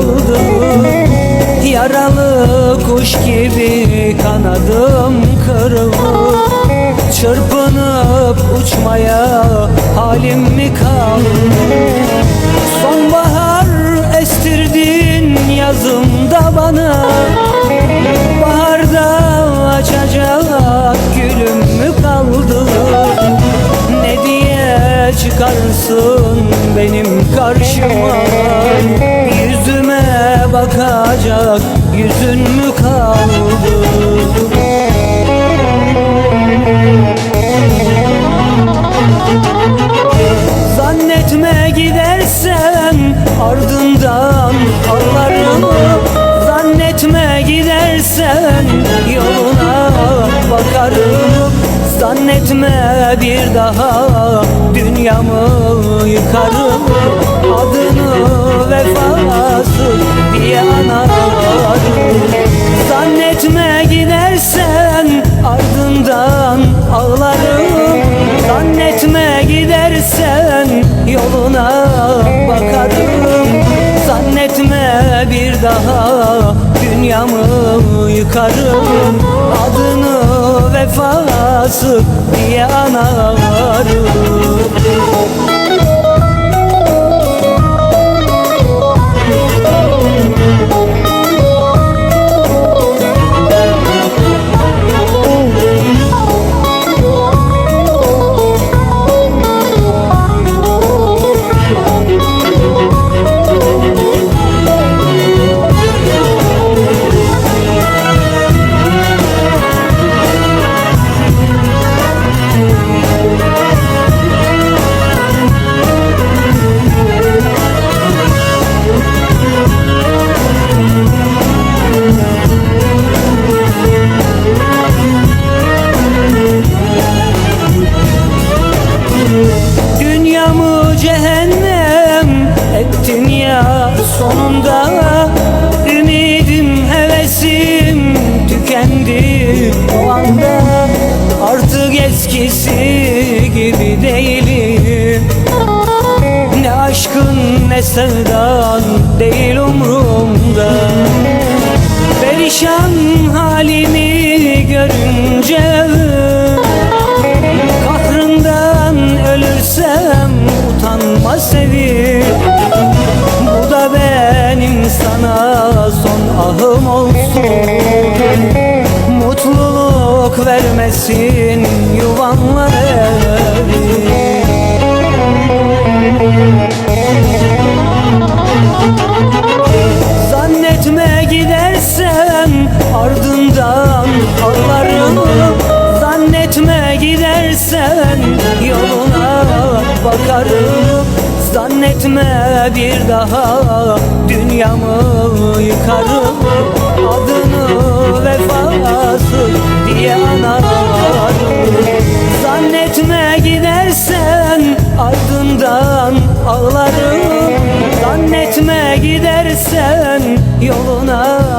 kaldı. Yaralı kuş gibi kanadım kırıldı. Çırpınıp uçmaya halim mi kaldı? Sonbahar estirdin yazımda bana. Baharda açacak gülüm mü kaldı? Ne diye çıkarsın benim karşıma bakacak yüzün mü kaldı? Zannetme gidersen ardından ağlarım Zannetme gidersen yoluna bakarım. Zannetme bir daha dünyamı yıkarım. Adını vefasız dünyamı yıkarım. Adını vefası diye anarım sonunda. Ümidim hevesim tükendi. O anda Artık eskisi gibi değilim. Ne aşkın ne sevdan değil umrumda ahım olsun. Mutluluk vermesin yuvanları Zannetme gidersen ardından ağlarım. Zannetme gidersen yoluna bakarım Zannetme bir daha dünyamı yıkarım. Adını vefasız diye anarım. Zannetme gidersen ardından ağlarım. Zannetme gidersen yoluna